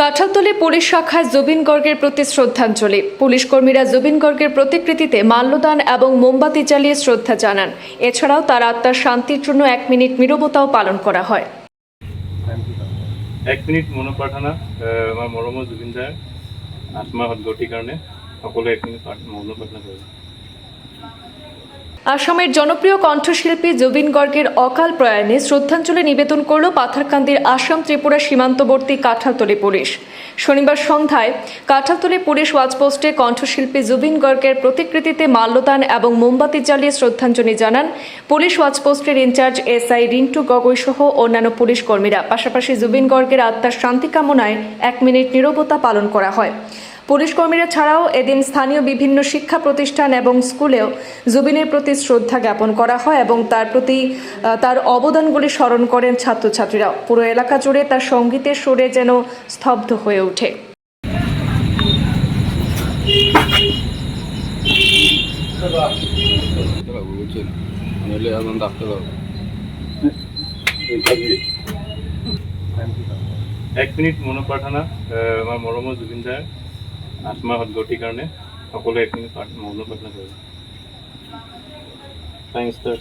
Kathaltali police শাখায় জুবিন গর্গের প্রতি শ্রদ্ধাঞ্জলি। পুলিশ কর্মীরা জুবিন গর্গের প্রতিকৃতিতে মাল্যদান এবং মোমবাতি জ্বালিয়ে শ্রদ্ধা জানান। এছাড়াও তার আত্মার শান্তির জন্য এক মিনিট নীরবতাও পালন করা হয়। এক মিনিট প্ৰাৰ্থনা আহ, আমাৰ মৰমৰ জুবিন দাৰ আত্মাৰ সদগতিৰ কাৰণে সকলোৱে এক মিনিট মৌন প্ৰাৰ্থনা কৰিব আসামের জনপ্রিয় কণ্ঠশিল্পী জুবিন গর্গের অকাল প্রয়াণে শ্রদ্ধাঞ্জলি নিবেদন করল পাথারকান্দির আসাম ত্রিপুরা সীমান্তবর্তী কাঁঠালতলী পুলিশ। শনিবার সন্ধ্যায় কাঁঠালতলী পুলিশ ওয়াচপোস্টে কণ্ঠশিল্পী জুবিন গর্গের প্রতিকৃতিতে মাল্যদান এবং মোমবাতি জ্বালিয়ে শ্রদ্ধাঞ্জলি জানান পুলিশ ওয়াচপোস্টের ইনচার্জ এসআই রিন্টু গগৈ সহ অন্যান্য পুলিশ কর্মীরা। পাশাপাশি জুবিন গর্গের আত্মার শান্তি কামনায় এক মিনিট নীরবতা পালন করা হয়। পুলিশ কর্মীরা ছাড়াও এদিন স্থানীয় বিভিন্ন শিক্ষা প্রতিষ্ঠান এবং স্কুলেও জুবিনের প্রতি শ্রদ্ধা জ্ঞাপন করা হয় এবং তার প্রতি তার অবদানগুলি স্মরণ করেন ছাত্রছাত্রীরাও। পুরো এলাকা জুড়ে তার সঙ্গীতের সুরে যেন স্তব্ধ হয়ে ওঠে। এক মিনিট প্ৰাৰ্থনা আহ, আমাৰ মৰমৰ জুবিন দাৰ আত্মাৰ সদগতিৰ কাৰণে সকলোৱে এক মিনিট প্ৰাৰ্থ- মৌন প্ৰাৰ্থনা কৰিব থেংকছ ছাৰ